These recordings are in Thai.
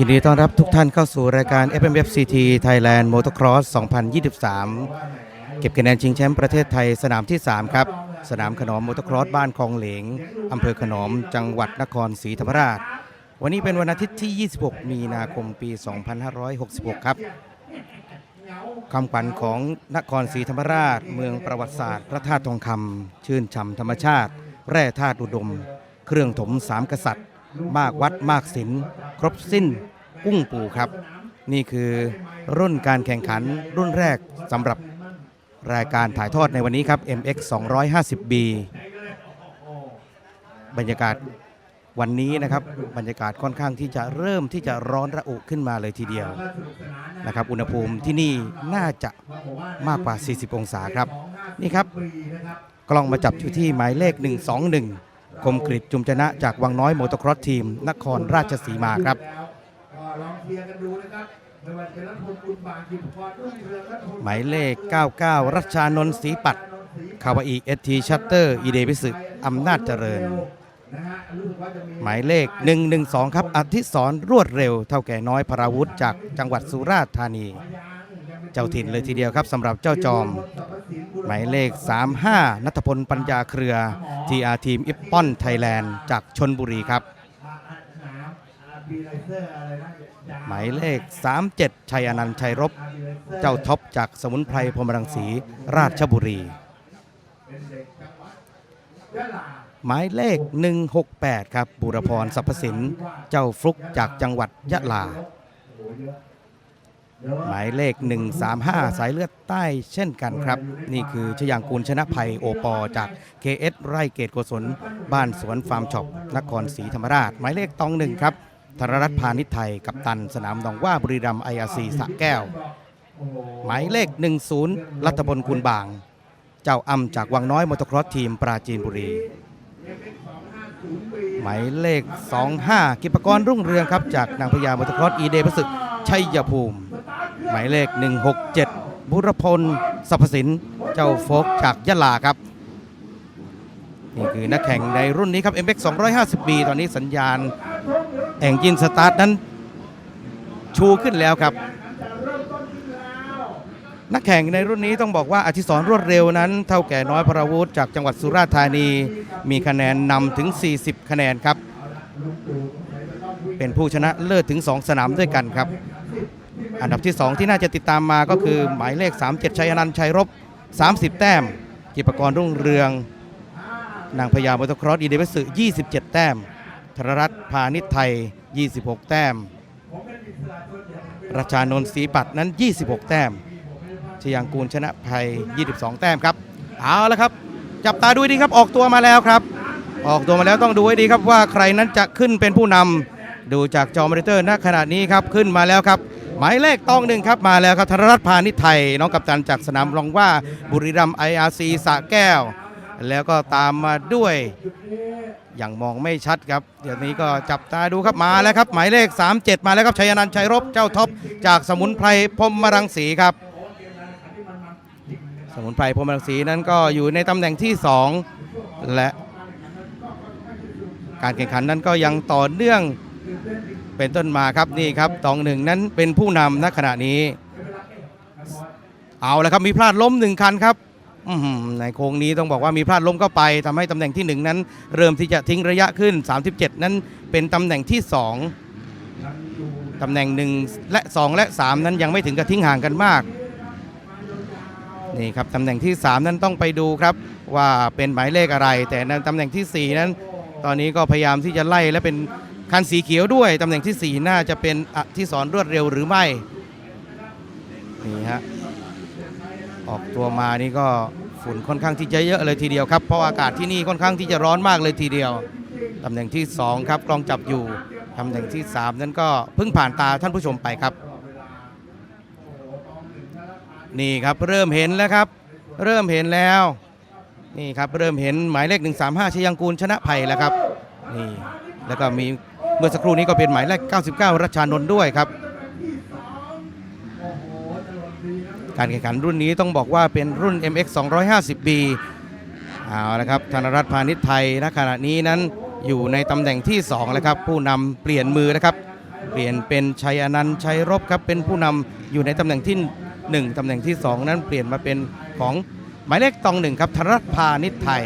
ยินดีต้อนรับทุกท่านเข้าสู่รายการ FMFCT Thailand Motocross 2023 เก็บคะแนนชิงแชมป์ประเทศไทยสนามที่ 3 ครับ สนามขนอมมอเตอร์ครอสบ้านคลองเหลงอำเภอขนอมจังหวัดนครศรีธรรมราช วันนี้เป็นวันอาทิตย์ที่ 26 มีนาคมปี 2566 ครับคำขวัญของนครศรีธรรมราช เมืองประวัติศาสตร์ พระธาตุทองคำชื่นช่ำธรรมชาติ แร่ธาตุอุดม เครื่องถมสามกษัตริย์ มากวัดมากศิลป์ครบสิ้น กุ้งปูครับ นี่คือรุ่นการแข่งขันรุ่นแรกสำหรับรายการถ่ายทอดในวันนี้ครับ MX 250B บรรยากาศวันนี้นะครับบรรยากาศค่อนข้างที่จะเริ่มที่จะร้อนระอุขึ้นมาเลยทีเดียวนะครับ อุณหภูมิที่นี่น่าจะมากกว่า 40 องศาครับ นี่ครับ กล้องมาจับอยู่ที่หมายเลข 121 คมกริดจุมชนะจากวังน้อยโมอเตครอสทีม นครราชสีมาครับ ชียร์กันดูนะครับไม่ว่าจะรัฐพลบุญบางกิจพรรุ่งเรืองรัฐพลหมายเลข 99 รัชชานนท์ศรีปัตย์คาวาอีเอทีชัตเตอร์อีเดวิสึอำนาจเจริญ นะฮะรู้สึกว่าจะมีหมายเลข 112 ครับอธิศรรวดเร็วเท่าแก่น้อยพราวุธจากจังหวัดสุราษฎร์ธานี เจ้าถิ่นเลยทีเดียวครับสำหรับเจ้าจอม หมายเลข 35 นัทพลปัญญาเครือ TR ทีมอิปปอนไทยแลนด์จากชนบุรีครับ บีไลเซอร์อะไรนะ หมายเลข 37 ชัยอนันต์ชัยรบ เจ้าท็อปจากสมุนไพรพรมรังสีราชบุรี หมายเลข 168 ครับบุรพรสรรพสินเจ้าฟลุกจากจังหวัดยะลา หมายเลข 135 สายเลือดใต้เช่นกันครับ นี่คือชยางกูลชนะภัยโอปอจาก KS ไร่เกตโกศลบ้านสวนฟาร์มช็อปนครศรีธรรมราช หมายเลขตองหนึ่งครับ ธนรัตน์พาณิชไทยกับตันสนามหนองว่าบุรีรัมย์ไออาร์ซีสระแก้ว หมายเลข 10 รัฐบลคุณบาง เจ้าอำจากวังน้อยมอเตอร์ครอสทีมปราจีนบุรี หมายเลข 25 กิปกรรุ่งเรืองครับ จากนางพญามอเตอร์ครอสอีเดพระศึกชัยภูมิ หมายเลข 167 บุรพลสรรพสินเจ้าโฟกจากยะลาครับนี่คือนักแข่งในรุ่นนี้ครับ MX 250B ตอนนี้สัญญาณ แองจินสตาร์ทนั้นชูขึ้นแล้วครับ นักแข่งในรุ่นนี้ต้องบอกว่าอธิศรรวดเร็วนั้น เท่าแก่น้อยพราวุธจากจังหวัดสุราษฎร์ธานี มีคะแนนนำถึง 40 คะแนนครับ เป็นผู้ชนะเลิศถึง 2 สนามด้วยกันครับ อันดับที่ 2 ที่น่าจะติดตามมาก็คือหมายเลข 37ชัยอนันต์ชัยรบ 30 แต้ม กิปกรรุ่งเรือง นางพญามอตรครอสอีเดวิสึ27 แต้มธนรัตน์พาณิชไทย 26 แต้มราชานนท์ศรีปัตนั้น 26 แต้มชยางกูลชนะภัย 22 แต้มครับ เอาละครับ จับตาดูดีครับ ออกตัวมาแล้วครับ ออกตัวมาแล้วต้องดูให้ดีครับว่าใครนั้นจะขึ้นเป็นผู้นำดูจากจอมอนิเตอร์ณขณะนี้ครับ ขึ้นมาแล้วครับ หมายเลขตองหนึ่งครับ มาแล้วครับธนรัตน์พาณิชไทย น้องกัปตันจากสนามรองว่าบุรีรัมย์ไออาร์ซีสระแก้ว แล้วก็ตามมาด้วย ยังมองไม่ชัดครับเดี๋ยวนี้ก็จับตาดูครับมาแล้วครับ หมายเลข 37 มาแล้วครับชัยนันต์ชัยรบเจ้าท็อปจากสมุนไพรพรหมรังสีครับ สมุนไพรพรหมรังสีนั้นก็อยู่ในตำแหน่งที่ 2 และ การแข่งขันนั้นก็ยังต่อเนื่องเป็นต้นมาครับนี่ครับตองหนึ่งนั้นเป็นผู้นำณขณะนี้ เอาละครับมีพลาดล้มหนึ่งคันครับ ในโค้งนี้ต้องบอกว่ามีพลาดล้มเข้าไปทำให้ตำแหน่งที่หนึ่งนั้น เริ่มที่จะทิ้งระยะขึ้น 37 นั้นเป็นตำแหน่งที่สองตำแหน่งหนึ่งและสองและสามนั้นยังไม่ถึงกับทิ้งห่างกันมากนี่ครับตำแหน่งที่ 3 นั้นต้องไปดูครับว่าเป็นหมายเลขอะไร แต่ในตำแหน่งทีสี่4 นั้น ตอนนี้ก็พยายามที่จะไล่และเป็นคันสีเขียวด้วยตำแหน่งทีสี่4 น่าจะเป็นอธิสรรวดเร็วหรือไม่นี่ฮะ ออกตัวมานี่ก็ฝุ่นค่อนข้างที่จะเยอะเลยทีเดียวครับ เพราะอากาศที่นี่ค่อนข้างที่จะร้อนมากเลยทีเดียวตำแหน่งที่ 2 ครับกล้องจับอยู่ตำแหน่งที่ 3 นั้นก็เพิ่งผ่านตาท่านผู้ชมไปครับ นี่ครับเริ่มเห็นแล้วครับ เริ่มเห็นแล้ว นี่ครับเริ่มเห็นหมายเลข 135ชยังกูลชนะภัยแล้วครับนี่แล้วก็มีเมื่อสักครู่นี้ก็เป็นหมายเลข 99 รัชชานนท์ด้วยครับ การแข่งขันรุ่นนี้ต้องบอกว่าเป็นรุ่น MX 250B เอาละครับธนรัตน์พาณิชย์ไทยณขณะนี้นั้นอยู่ในตำแหน่งที่2แล้วครับผู้นำเปลี่ยนมือนะครับ เปปลี่ยนเป็นชัยอนันต์ชัยรบครับเป็นผู้นำอยู่ในตำแหน่งที่หนึ่งตำแหน่งที่สองนั้นเปลี่ยนมาเป็นของหมายเลขตองหนึ่งครับธนรัตน์พานิชไทย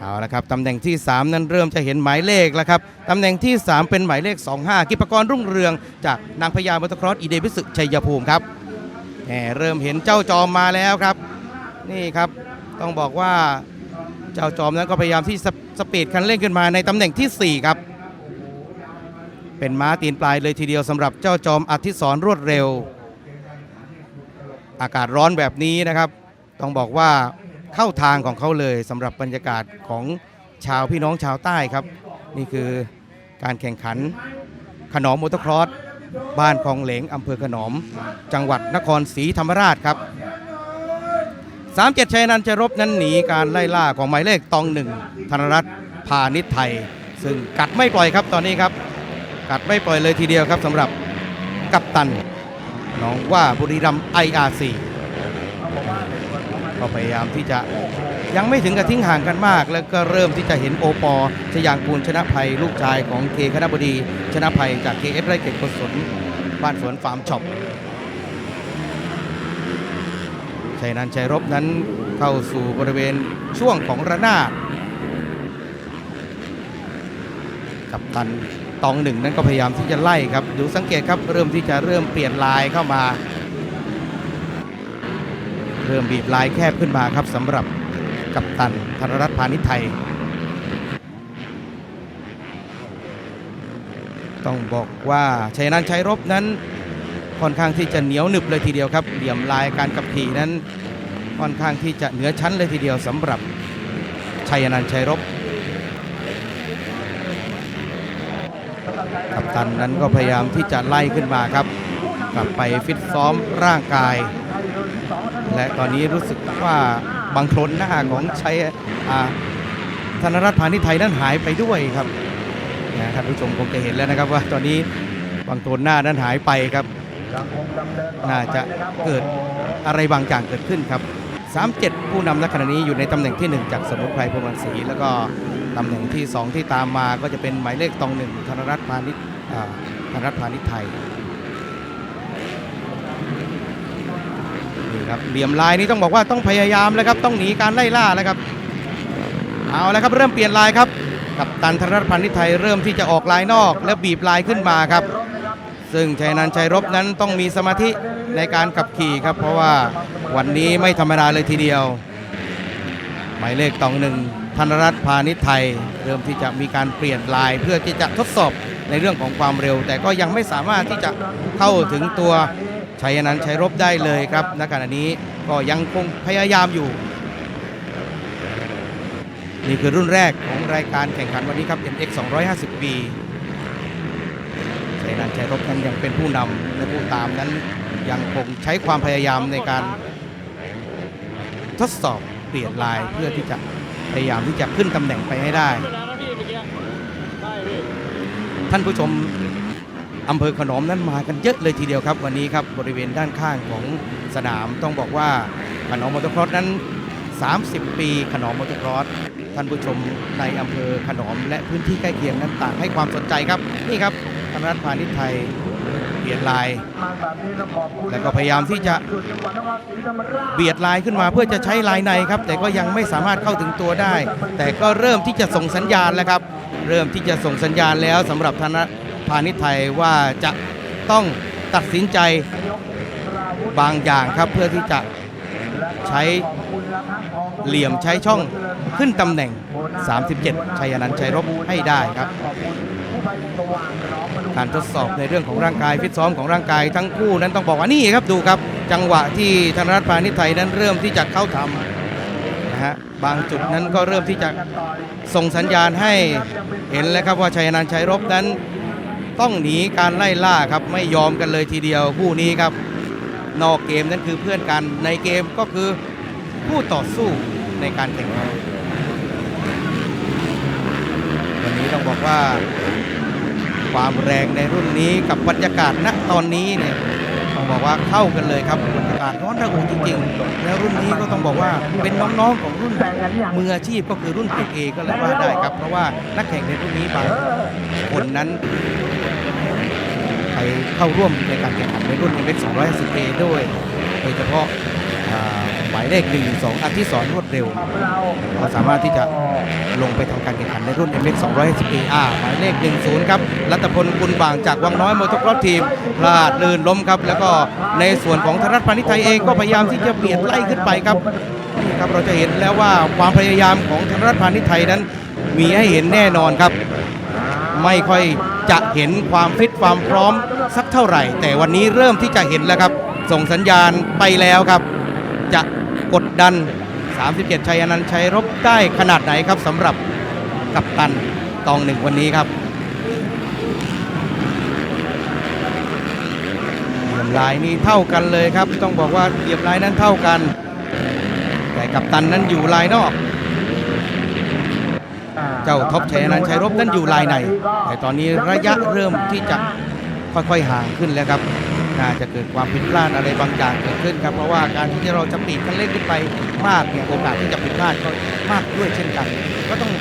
เอาละครับตำแหน่งที่ 3 นั้นเริ่มจะเห็นหมายเลขแล้วครับตำแหน่งที่ 3 เป็นหมายเลข 25 กิปกรรุ่งเรือง จากนางพญามอเตอร์ครอสอีเดวิสุชัยภูมิครับแหมเริ่มเห็นเจ้าจอมมาแล้วครับ นี่ครับต้องบอกว่าเจ้าจอมนั้นก็พยายามที่สสปีดคันเร่งขึ้นมาในตำแหน่งทีสี่4 ครับ เป็นม้าตีนปลายเลยทีเดียวสำหรับเจ้าจอมอธิศรรวดเร็ว อากาศร้อนแบบนี้นะครับ ต้องบอกว่า เข้าทางของเขาเลยสำหรับบรรยากาศของชาวพี่น้องชาวใต้ครับ นี่คือการแข่งขันขนอมมอเตอร์ครอสบ้านคลองเหลงอำเภอขนอม จังหวัดนครศรีธรรมราชครับ 37ชัยนันจะรบนั้นหนีการไล่ล่าของหมายเลขตองหนึ่งธนรัตน์พาณิชย์ไทย ซึ่งกัดไม่ปล่อยครับตอนนี้ครับ กัดไม่ปล่อยเลยทีเดียวครับสำหรับกัปตันน้องว่าบุรีรัมย์ IRC ก็พยายามที่จะยังไม่ถึงกับทิ้งห่างกันมาก แล้วก็เริ่มที่จะเห็นโอปอชยางกูลชนะภัยลูกชายของเคคณบดี ชนะภัยจากเคเอสไรเกตกุศลบ้านสวนฟาร์มช็อปชัยนันชัยรบนั้นเข้าสู่บริเวณช่วงของระนาดกับตันตองหนึ่งนั้นก็พยายามที่จะไล่ครับดูสังเกตครับเริ่มที่จะเริ่มเปลี่ยนลายเข้ามา เริ่มบีบลายแคบขึ้นมาครับสำหรับกัปตันธนรัตน์พาณิชย์ไทย ต้องบอกว่าชัยนันท์ชัยรบนั้นค่อนข้างที่จะเหนียวหนึบเลยทีเดียวครับ เหลี่ยมลายการขับขี่นั้นค่อนข้างที่จะเหนือชั้นเลยทีเดียวสำหรับชัยนันท์ชัยรบกัปตันนั้นก็พยายามที่จะไล่ขึ้นมาครับ กลับไปฟิตซ้อมร่างกาย และตอนนี้รู้สึกว่าบางโคลนหน้าของชัยธนรัตน์พาณิชไทยนั้นหายไปด้วยครับนะท่านผู้ชมคงจะเห็นแล้วนะครับว่าตอนนี้บางโคลนหน้านั้นหายไปครับ น่าจะเกิดอะไรบางอย่างเกิดขึ้นครับ 37 ผู้นำณขณะนี้อยู่ในตำแหน่งที่ 1 จากสมุทรไพรพรหมรังสีแล้วก็ตำแหน่งที่ 2 ที่ตามมาก็จะเป็นหมายเลขตองหนึ่งธนรัตน์พาณิชธนรัตน์พาณิชไทย นี่ครับเหลี่ยมลายนี้ต้องบอกว่าต้องพยายามแล้วครับต้องหนีการไล่ล่าแล้วครับเอาแล้วครับเริ่มเปลี่ยนลายครับกับตันธนรัตน์พันธิไทยเริ่มที่จะออกลายนอก แล้วบีบลายขึ้นมาครับ ซึ่งชัยนันชัยรบนั้นต้องมีสมาธิในการขับขี่ครับ เพราะว่าวันนี้ไม่ธรรมดาเลยทีเดียว หมายเลขตองหนึ่งธนรัตน์พาณิชไทย เริ่มที่จะมีการเปลี่ยนลายเพื่อที่จะทดสอบในเรื่องของความเร็ว แต่ก็ยังไม่สามารถที่จะเข้าถึงตัว ชัยนันท์ชัยรบได้เลยครับณขณะนี้ก็ยังคงพยายามอยู่ นี่คือรุ่นแรกของรายการแข่งขันวันนี้ครับ MX 250ปีชัยนันท์ชัยรบนั้นยังเป็นผู้นำและผู้ตามนั้นยังคงใช้ความพยายามในการทดสอบเปลี่ยนลายเพื่อที่จะพยายามที่จะขึ้นตำแหน่งไปให้ได้ ท่านผู้ชม อำเภอขนอมนั้นมากันเยอะเลยทีเดียวครับ วันนี้ครับบริเวณด้านข้างของสนามต้องบอกว่าขนอมมอเตอร์ครอสนั้น 30 ปีขนอมมอเตอร์ครอสท่านผู้ชมในอำเภอขนอมและพื้นที่ใกล้เคียงนั้นต่างให้ความสนใจครับนี่ครับธนรัฐพาณิชย์ไทยเปลี่ยนลายแล้วก็พยายามที่จะเบียดลายขึ้นมาเพื่อจะใช้ลายในครับ แต่ก็ยังไม่สามารถเข้าถึงตัวได้ แต่ก็เริ่มที่จะส่งสัญญาณแล้วครับ เริ่มที่จะส่งสัญญาณแล้วสำหรับธน พาณิชย์ไทยว่าจะต้องตัดสินใจบางอย่างครับเพื่อที่จะใช้เหลี่ยมใช้ช่องขึ้นตำแหน่ง 37 ชัยนันท์ชัยรบให้ได้ครับ การทดสอบในเรื่องของร่างกายฟิตซ้อมของร่างกายทั้งคู่นั้นต้องบอกว่านี่ครับดูครับ จังหวะที่ธนรัตน์พาณิชย์ไทยนั้นเริ่มที่จะเข้าทำนะฮะบางจุดนั้นก็เริ่มที่จะส่งสัญญาณให้เห็นแล้วครับว่าชัยนันท์ชัยรบนั้น ต้องหนีการไล่ล่าครับไม่ยอมกันเลยทีเดียวคู่นี้ครับ นอกเกมนั้นคือเพื่อนกันในเกมก็คือผู้ต่อสู้ในการแข่งขันวันนี้ต้องบอกว่าความแรงในรุ่นนี้กับบรรยากาศณตอนนี้เนี่ยต้องบอกว่าเข้ากันเลยครับอากาศร้อนระอุจริงๆ แล้วรุ่นนี้ก็ต้องบอกว่าเป็นน้องๆของรุ่นมืออาชีพก็คือรุ่นเกเอก็เลยว่าได้ครับ เพราะว่านักแข่งในรุ่นนี้บางคนนั้น เข้าร่วมในการแข่งขันในรุ่น MX 250 A ด้วย โดยเฉพาะหมายเลข1 2อันที่สอนรวดเร็วก็สามารถที่จะลงไปทำการแข่งขันในรุ่น MX 250 A อ่าหมายเลข 10 ครับ รัตพลกุลบางจากวังน้อยมอเตอร์ครอสทีมพลาดลื่นล้มครับ แล้วก็ในส่วนของธรัฐพานิชไทยเองก็พยายามที่จะเบียดไล่ขึ้นไปครับนี่ครับเราจะเห็นแล้วว่าความพยายามของธรัฐพานิชไทยนั้นมีให้เห็นแน่นอนครับ ไม่ค่อยจะเห็นความฟิตความพร้อมสักเท่าไหร่ แต่วันนี้เริ่มที่จะเห็นแล้วครับ ส่งสัญญาณไปแล้วครับ จะกดดัน 37 ชัยอนันต์ชัยรบได้ขนาดไหนครับสำหรับกัปตันตองหนึ่งวันนี้ครับเหลี่ยมลายนี้เท่ากันเลยครับ ต้องบอกว่าเหลี่ยมลายนั้นเท่ากัน แต่กัปตันนั้นอยู่ลายนอก เจ้าท็อปชัยนันชัยรบนั้นอยู่ลายใน แต่ตอนนี้ระยะเริ่มที่จะค่อยๆห่างขึ้นแล้วครับน่าจะเกิดความผิดพลาดอะไรบางอย่างเกิดขึ้นครับ เพราะว่าการที่เราจะปีกคันเร่งขึ้นไปมากเนี่ยโอกาสที่จะผิดพลาดก็มากด้วยเช่นกัน ก็ต้อง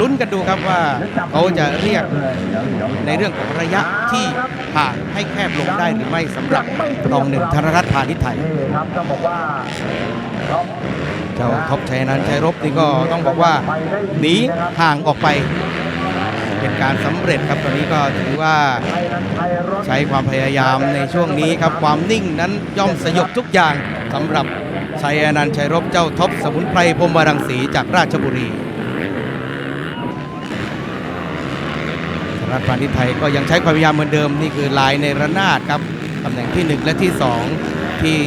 ลุ้นกันดูครับว่าเขาจะเรียกในเรื่องของระยะที่ห่างให้แคบลงได้หรือไม่สำหรับตองหนึ่งธนรัตน์พาณิชย์ไทย เจ้าท็อปชัยนันชัยรบนี่ก็ต้องบอกว่าหนีห่างออกไป เป็นการสำเร็จครับตอนนี้ก็ถือว่าใช้ความพยายามในช่วงนี้ครับความนิ่งนั้นย่อมสยบทุกอย่างสำหรับชัยอนันต์ชัยรบเจ้าท็อปสมุนไพรพรหมรังสีจากราชบุรีรัฐพาณิชย์ไทยก็ยังใช้ความพยายามเหมือนเดิมนี่คือลายในระนาดครับตำแหน่งที่ 1 และที่ 2 ที่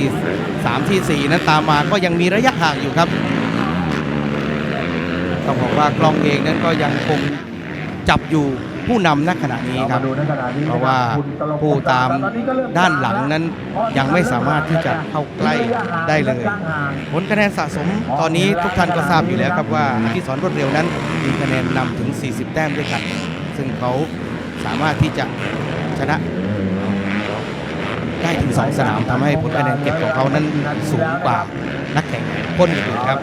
3 ที่ 4 นั้นตามมาก็ยังมีระยะห่างอยู่ครับ ต้องบอกว่ากล้องเองนั้นก็ยังคงจับอยู่ผู้นำณขณะนี้ครับดูในขณะนี้เพราะว่าผู้ตามด้านหลังนั้นยังไม่สามารถที่จะเข้าใกล้ได้เลย ผลคะแนนสะสมตอนนี้ทุกท่านก็ทราบอยู่แล้วครับว่าอภิสรรวดเร็วนั้นมีคะแนนนำถึง 40 แต้มด้วยกัน ซึ่งเขาสามารถที่จะชนะ ได้ถึง 2 สนามทำให้ผลคะแนนเก็บของเขานั้นสูงกว่านักแข่งคนอื่นครับ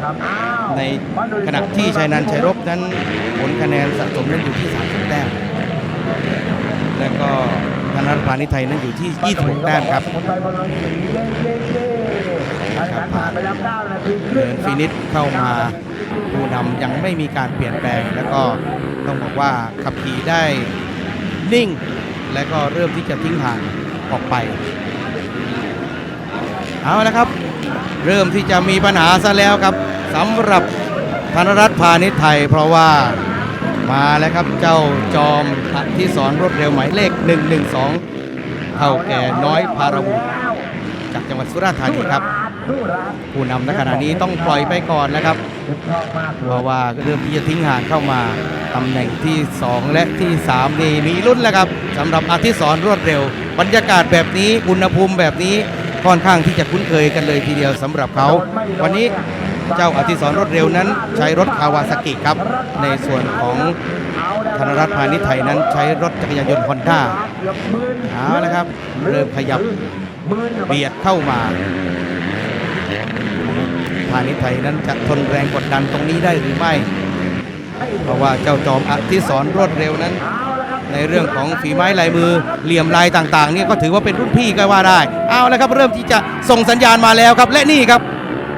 ในขณะที่ชัยนันชัยรบนั้นผลคะแนนสะสมนั้นอยู่ที่30แต้มและก็ธนรัตน์พาณิชย์ไทยนั้นอยู่ที่ 26 แต้มครับคนไทยพลังสีเย้เย้เย้ไทยนั้นผ่านไปแล้วเก้านาทีคเดิรึ่งนฟินิชเข้ามาผู้นำยังไม่มีการเปลี่ยนแปลง แล้วก็ต้องบอกว่าขับขี่ได้นิ่ง และก็เริ่มที่จะทิ้งห่างออกไป เอาละครับ เริ่มที่จะมีปัญหาซะแล้วครับสำหรับธนรัตน์พาณิชย์ไทย เพราะว่ามาแล้วครับเจ้าจอมอที่สอนรวดเร็วหมายเลข 112เท่าแก่น้อยพาราวุจากจังหวัดสุราษฎร์ธานีครับ ผู้นำในขณะนี้ต้องปล่อยไปก่อนนะครับเพราะว่าเริ่มที่จะทิ้งห่างเข้ามาตำแหน่งที่ 2 และที่3นี่มีรุ่นแล้วครับสำหรับอาทิสอนรวดเร็ว บรรยากาศแบบนี้อุณหภูมิแบบนี้ ค่อนข้างที่จะคุ้นเคยกันเลยทีเดียวสำหรับเขา วันนี้เจ้าอาทิสอนรวดเร็วนั้น ใช้รถคาวาซากิครับ ในส่วนของธนรัตน์พาณิชย์ไทยนั้นใช้รถจักรยานยนต์ฮอนด้าเอาละครับ เริ่มขยับหมื่นเบียดเข้ามาพาณิชย์ไทยนั้นจะทนแรงกดดันตรงนี้ได้หรือไม่ เพราะว่าเจ้าจอมอธิสรรวดเร็วนั้น ในเรื่องของฝีไม้ลายมือเหลี่ยมลายต่างๆเนี่ยก็ถือว่าเป็นรุ่นพี่ก็ว่าได้ เอาแล้วครับเริ่มที่จะส่งสัญญาณมาแล้วครับ และนี่ครับ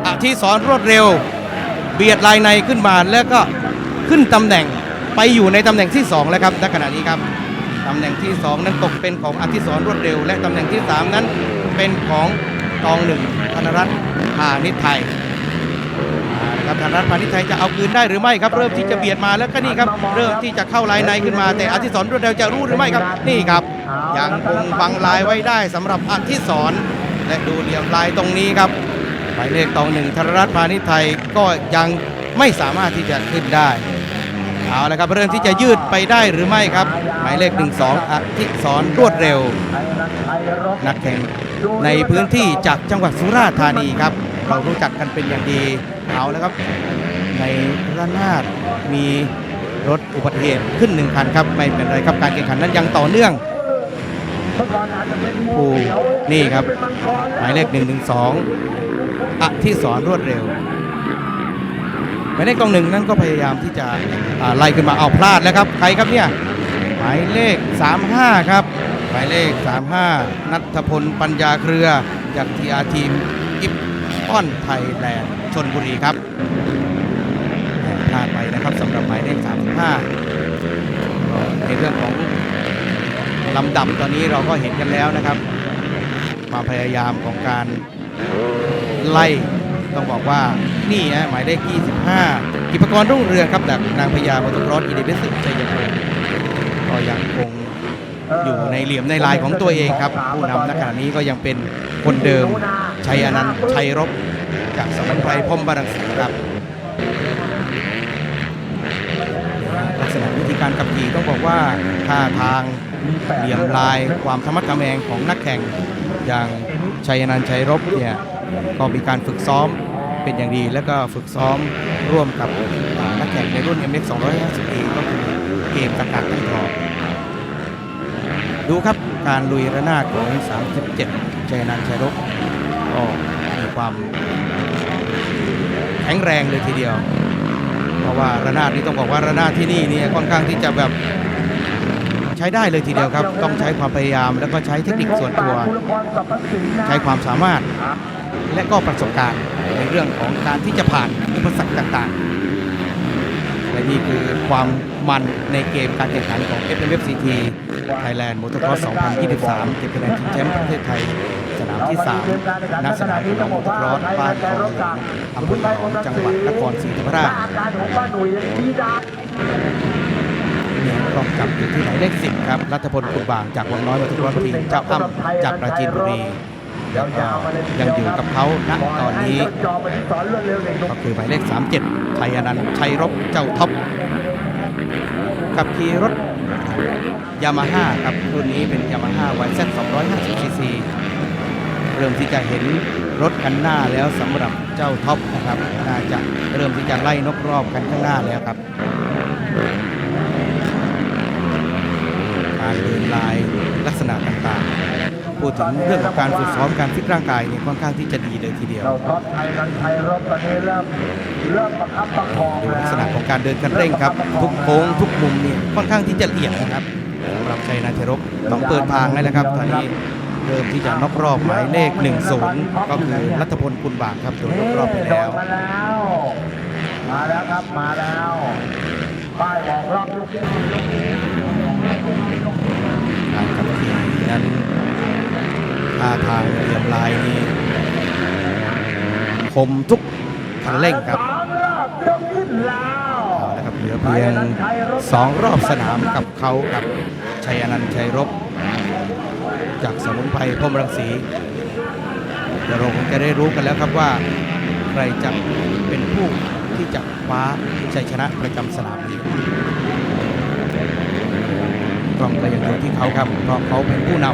อธิสรรวดเร็ว เบียดลายในขึ้นมาแล้วก็ขึ้นตำแหน่งไปอยู่ในตำแหน่งที่ 2 แล้วครับณขณะนี้ครับตำแหน่งที่ 2 นั้นตกเป็นของอธิสรรวดเร็ว และตำแหน่งที่ 3 นั้นเป็นของตองหนึ่งธนรัตน์พาณิชไทย เอาละครับธนรัตน์พาณิชย์ไทยจะเอาคืนได้หรือไม่ครับ เริ่มที่จะเบียดมาแล้วก็นี่ครับ เริ่มที่จะเข้าลายในขึ้นมา แต่อธิสรรวดเร็วจะรู้หรือไม่ครับ นี่ครับ ยังคงบังลายไว้ได้สำหรับอธิสรและดูเหลี่ยมลายตรงนี้ครับหมายเลขตองหนึ่งธนรัตน์พาณิชย์ไทยก็ยังไม่สามารถที่จะขึ้นได้เอาละครับเริ่มที่จะยืดไปได้หรือไม่ครับ หมายเลข 1 2อธิสรรวดเร็วไทยนั้นไทยรบนักแข่งในพื้นที่จากจังหวัดสุราษฎร์ธานีครับ เรารู้จักกันเป็นอย่างดี เอาแล้วครับ ในระนาดมีรถอุบัติเหตุขึ้นหนึ่งคันครับ ไม่เป็นไรครับการแข่งขันนั้นยังต่อเนื่องเมื่อก่อนอาจจะเป็นงูโอ้เขียวนี่ครับเป็นมังหมายเลข1นึอธิสรรวดเร็วหมายเลขกองหนึ่งนั่นก็พยายามที่จะไล่ขึ้นมาเอาพลาดแล้วครับใครครับเนี่ยหมายเลข 35 ครับ หมายเลข 35 นัทพลปัญญาเครือจากทีอาทีม อิปอนไทยแลนด์ชนบุรีครับพลาดไปนะครับสำหรับหมายเลข35ในเรื่องของลำดับตอนนี้เราก็เห็นกันแล้วนะครับความพยายามของการไล่ต้องบอกว่านี่ฮะหมายเลข25 กิจกรรุ่งเรืองครับจากนางพญามอตอร์ครอสอีเดเวสิชัยภูมิก็ยังคงอยู่ในเหลี่ยมในลายของตัวเองครับ ผู้นำณขณะนี้ก็ยังเป็นคนเดิมชัยอนันต์ชัยรบ จากสมุนไพรพรมบารังสีครับ ลักษณะวิธีการขับขี่ต้องบอกว่าท่าทางเหลี่ยมลายความธรรมะทะแมงของนักแข่ง อย่างชัยนันชัยรบเนี่ยก็มีการฝึกซ้อมเป็นอย่างดี แล้วก็ฝึกซ้อมร่วมกับนักแข่งในรุ่น MX 250 e ก็คือเกมตะกักตั้งทองดูครับการลุยระนาดของ 37ชัยนันชัยรบก็มีความ แข็งแรงเลยทีเดียว เพราะว่าระนาดนี่ต้องบอกว่าระนาดที่นี่เนี่ยค่อนข้างที่จะแบบใช้ได้เลยทีเดียวครับ ต้องใช้ความพยายาม แล้วก็ใช้เทคนิคส่วนตัว ใช้ความสามารถและก็ประสบการณ์ในเรื่องของการที่จะผ่านอุปสรรคต่างๆ และนี่คือความมันในเกมการแข่งขันของ F1 FCT FMFCT Thailand Motocross 2023 เก็บคะแนนชิงแชมป์ประเทศไทย สนามที่3ณสนามกีฬามอเตอร์ครอสบ้านคลองหลวงอำเภอขนอมจังหวัดนครศรีธรรมราชอาการของป้าหนุ่ยดีดาเนี่ยกล้องจับอยู่ที่หมายเลขสิบครับ รัฐพลขุดบางจากวังน้อยมาทุกรอบทีมเจ้าอ้ำจากปราจีนบุรีแล้วก็ยังอยู่กับเขาณตอนนี้จอไปที่สอนรวดเร็วเด็กก็คือหมายเลข 37ชัยอนันต์ชัยรบเจ้าท็อปกับขี่รถ ยามาฮ่าครับรุ่นนี้เป็นยามาฮ่า YZ 250 cc เริ่มที่จะเห็นรถคันหน้าแล้วสำหรับเจ้าท็อปนะครับน่าจะเริ่มที่จะไล่นกรอบกันข้างหน้าแล้วครับการเดินลายลักษณะต่างๆพูดถึงเรื่องของการฝึกซ้อมการฟิตร่างกายเนี่ยค่อนข้างที่จะ เลยทีเดียวเราท็อปไทยนันไทยรบตอนนี้เริ่มเริ่มประคับประคองดูแล้วลักษณะของการเดินคันเร่งครับ ทุกโค้งทุกมุมนี่ค่อนข้างที่จะละเอียดนะครับสำหรับชัยนาทรบต้องเปิดทางแล้วนะครับตอนนี้เริ่มที่จะน็อกรอบหมายเลข 10 ก็คือรัฐพลคุณบางครับโดนน็อกรอบไปแล้ว มาแล้วมาแล้วครับมาแล้วป้ายบอกรอบลูกการขับขี่นั้นท่าทางเหลี่ยมลายนี่ คมทุกคันเร่งครับสามรอบยกขึ้นล้วเอาละครับเหลือเพียงสองรอบสนามกับเขากับชัยอนันต์ชัยรบ จากสมุนไพรพรมรังสีเดี๋ยวเราคงจะได้รู้กันแล้วครับว่า ใครจะเป็นผู้ที่จะคว้าชัยชนะประจำสนามนี้กล้องก็ยังอยู่ที่เขาครับเพราะเขาเป็นผู้น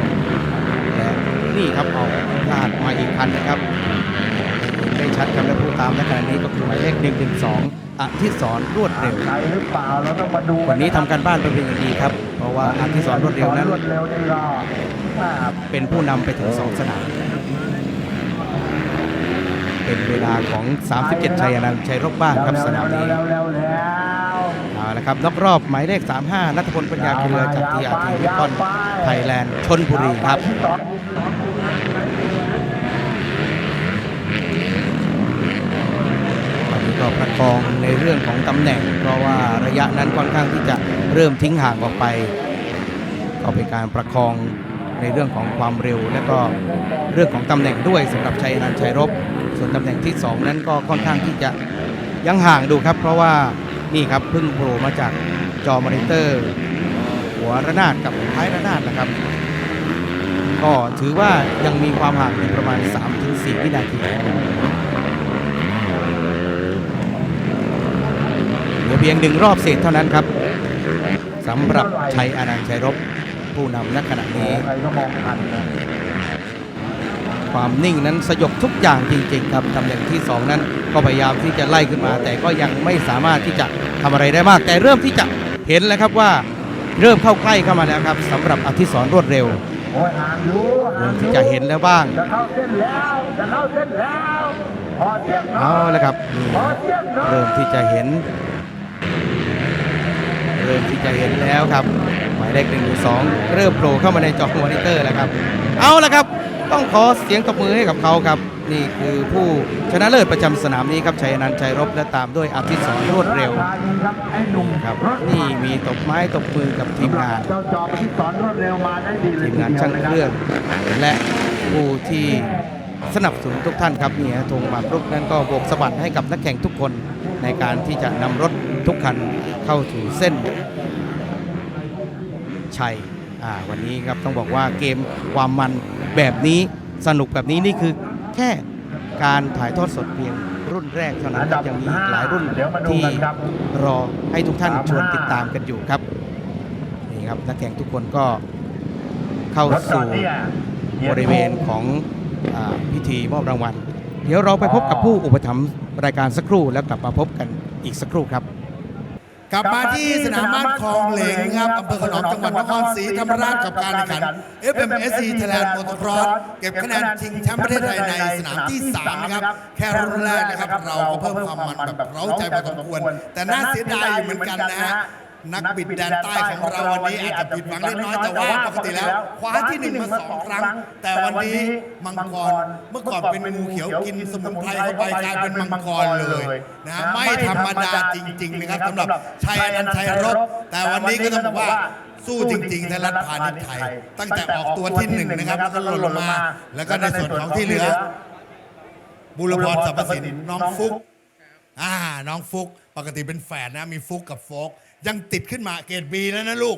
ำและนี่ครับเอาพลาดมาอีกคันนะครับ ได้ชัดครับและผู้ตามในขณะนี้ก็คือหมายเลข1 1 2อธิสรรวดเร็วใครหรือเปล่าเราต้องมาดูวันนี้ทำการบ้านเป็นอย่างดีครับ เพราะว่าอธิสรรวดเร็วนั้นรวดเร็วนี่ก็แม่เป็นผู้นำไปถึง 2 สนามเป็นเวลาของ 37 ชัยอนันต์ชัยรบบ้างครับสนามนี้เร็วๆเร็วๆแล้วเอาละครับนอกรอบหมายเลข 35 นัทพลปัญญาเครือจากทีอาร์ทีวิคอนไทยแลนด์ชนบุรีครับ ที่สอง ตอนนี้ ก็ประคองในเรื่องของตำแหน่ง เพราะว่าระยะนั้นค่อนข้างที่จะเริ่มทิ้งห่างออกไป ก็เป็นการประคองในเรื่องของความเร็ว และก็เรื่องของตำแหน่งด้วยสำหรับชัยนันชัยรบ ส่วนตำแหน่งที่ 2 นั้นก็ค่อนข้างที่จะยังห่างดูครับ เพราะว่านี่ครับเพิ่งโผล่มาจากจอมอนิเตอร์ หัวระนาดกับท้ายระนาดนะครับ ก็ถือว่ายังมีความห่างอยู่ประมาณ 3-4 วินาที เหลือเพียงหนึ่งรอบเศษเท่านั้นครับสำหรับชัยอนันต์ชัยรบผู้นำณขณะนี้ ความนิ่งนั้นสยบทุกอย่างจริง ๆ ครับตำแหน่งที่ 2 นั้นก็พยายามที่จะไล่ขึ้นมา แต่ก็ยังไม่สามารถที่จะทำอะไรได้มาก แต่เริ่มที่จะเห็นแล้วครับว่าเริ่มเข้าใกล้เข้ามาแล้วครับสำหรับอธิศรรวดเร็วเริ่มงอที่จะเห็นแล้วบ้างเข้าแล้วจะเข้าเส้นแล้วพอาละครับนี่พอเทียบหน่อยเริ่มที่จะเห็น เริ่มที่จะเห็นแล้วครับหมายเลขหนึ่งสองเริ่มโผล่เข้ามาในจอมอนิเตอร์แล้วครับ เอาละครับ ต้องขอเสียงตบมือให้กับเขาครับ นี่คือผู้ชนะเลิศประจำสนามนี้ครับชัยอนันต์ชัยรบและตามด้วยอาทิตย์สอนรวดเร็วครับไอ้หนุ่มครับนี่มีตบไม้ตบมือกับทีมงานเจ้าจอมที่สอนรวดเร็วมาได้ดีเลยทีมงานช่างเครื่องและผู้ที่สนับสนุนทุกท่านครับนี่ฮะธงหมากรุกนั้นก็โบกสะบัดให้กับนักแข่งทุกคนในการที่จะนำรถ ทุกคันเข้าสู่เส้นชัยอ่าวันนี้ครับต้องบอกว่าเกมความมันแบบนี้สนุกแบบนี้นี่คือแค่การถ่ายทอดสดเพียงรุ่นแรกเท่านั้นครับยังมีอีกหลายรุ่นเดี๋ยวมาดูที่กันครับรอให้ทุกท่านสามห้าชวนติดตามกันอยู่ครับนี่ครับนักแข่งทุกคนก็เข้ารถจอสู่ดเนี่ยบริเวณของอาพิธีมอบรางวัล เดี๋ยวเราไปพบกับผู้อุปถัมภ์รายการสักครู่แล้วกลับมาพบกันอีกสักครู่ครับ กลับมาที่สนามบ้านคลองเหลงครับอำเภอขนอมจังหวัดนครศรีธรรมราชกับการแข่งขัน FMSC Thailand Motocross เก็บคะแนนชิงแชมป์ประเทศไทยในสนามที่3นะครับแค่รุ่นแรกนะครับเราก็เพิ่มความมันแบบเร้าใจพอสมควรแต่น่าเสียดายอยู่เหมือนกันนะฮะ นักบิดแดนใต้ของเราวันนี้อาจจะผิดหวังเล็กน้อยแต่ว่าปกติแล้วคว้าที่หนึ่งมาสองครั้ง แต่วันนี้มังกรเมื่อก่อนเป็นงูเขียวกินสมุนไพรเข้าไปกลายเป็นมังกรเลยนะไม่ธรรมดาจริง ๆ นะครับสำหรับชัยอนันต์ชัยรบ แต่วันนี้ก็ต้องบอกว่าสู้จริงๆไทยรัฐพาณิชย์ไทย ตั้งแต่ออกตัวที่หนึ่งนะครับแล้วก็หล่นลงมา แล้วก็ในส่วนของที่เหลือ บุรพรสรรพสินน้องฟุกอ่าน้องฟุก ปกติเป็นแฝดนะมีฟุกกับโฟก ยังติดขึ้นมาเกรดบีแล้วนะลูก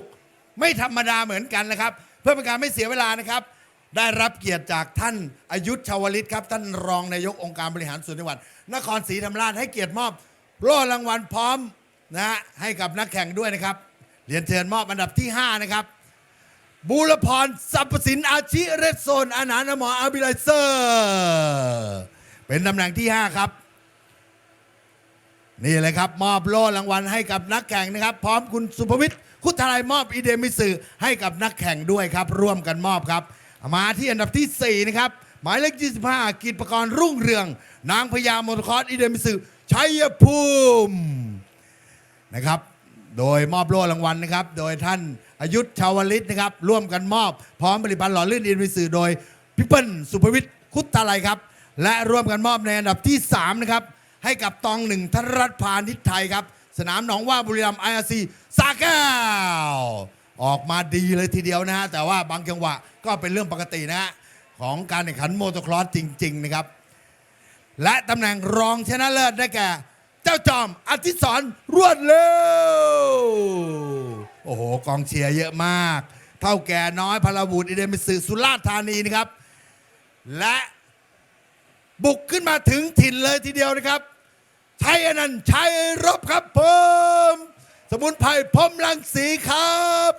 ไม่ธรรมดาเหมือนกันนะครับ เพื่อเป็นการไม่เสียเวลานะครับ ได้รับเกียรติจากท่านอายุชาวลิตครับ ท่านรองนายกองค์การบริหารส่วนจังหวัด นครศรีธรรมราชให้เกียรติมอบโล่รางวัลพร้อมนะฮะให้กับนักแข่งด้วยนะครับเรียนเชิญมอบอันดับที่ 5 นะครับ บูรพรสรรพสินอาชิเรดโซนอาหารหมออาบิไลเซอร์ เป็นตำแหน่งที่ 5 ครับ นี่เลยครับ มอบโล่รางวัลให้กับนักแข่งนะครับ พร้อมคุณสุภวิทย์คุทลายมอบอีเดมิสึให้กับนักแข่งด้วยครับ ร่วมกันมอบครับ มาที่อันดับที่ 4 นะครับ หมายเลข 25 กิจประกรณ์รุ่งเรือง นางพญามอเตอร์คอร์สอีเดมิสึชัยภูมินะครับ โดยมอบโล่รางวัลนะครับ โดยท่านอายุธชาวลิตนะครับ ร่วมกันมอบ พร้อมผลิตภัณฑ์หล่อลื่นอินวิสือโดยพี่เปิ้ลสุภวิทย์คุตตาไลครับ และร่วมกันมอบในอันดับที่3นะครับ ให้กับตองหนึ่งธนรัฐพาณิชย์ไทยครับ สนามหนองว่าบุรีรัมย์ไออาร์ซีสาแก้วออกมาดีเลยทีเดียวนะฮะแต่ว่าบางจังหวะก็เป็นเรื่องปกตินะฮะของการแข่งขันโมโตครอสจริง ๆ นะครับ และตำแหน่งรองชนะเลิศได้แก่ เจ้าจอมอธิศรรวดเร็วโอ้โห กองเชียร์เยอะมาก เท่าแก่น้อยพลบูตรอิเดมิสึสุราษฎร์ธานีนะครับ และบุกขึ้นมาถึงถิ่นเลยทีเดียวนะครับ ชัยอนันต์ชัยรบครับผมสมุนไพรพรมลังสีครับ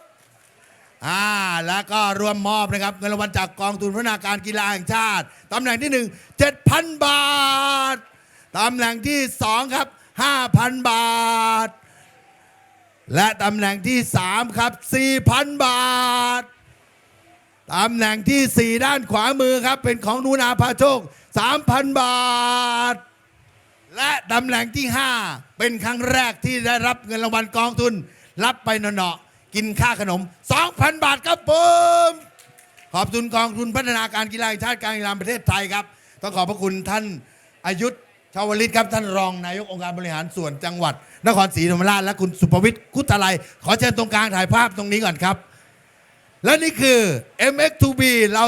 อ่าแล้วก็รวมมอบนะครับเงินรางวัลจากกองทุนพัฒนาการกีฬาแห่งชาติตำแหน่งที่ 1 7,000 บาทตำแหน่งที่ 2 ครับ 5,000 บาท และตำแหน่งที่ 3 ครับ 4,000 บาทตำแหน่งที่ 4 ด้านขวามือครับ เป็นของนูนาพาโชค 3,000 บาท และตำแหน่งที่ 5 เป็นครั้งแรกที่ได้รับเงินรางวัลกองทุน รับไปเนาะๆกินค่าขนม 2,000 บาทครับผมขอบคุณกองทุนพัฒนาการกีฬาชาติการกีฬาประเทศไทยครับ ต้องขอบพระคุณท่านอายุธชาวลิตครับท่านรองนายกองค์การบริหารส่วนจังหวัด นครศรีธรรมราชและคุณสุภวิทย์คุตาลัยขอเชิญตรงกลางถ่ายภาพตรงนี้ก่อนครับ และนี่คือ MX2B เรา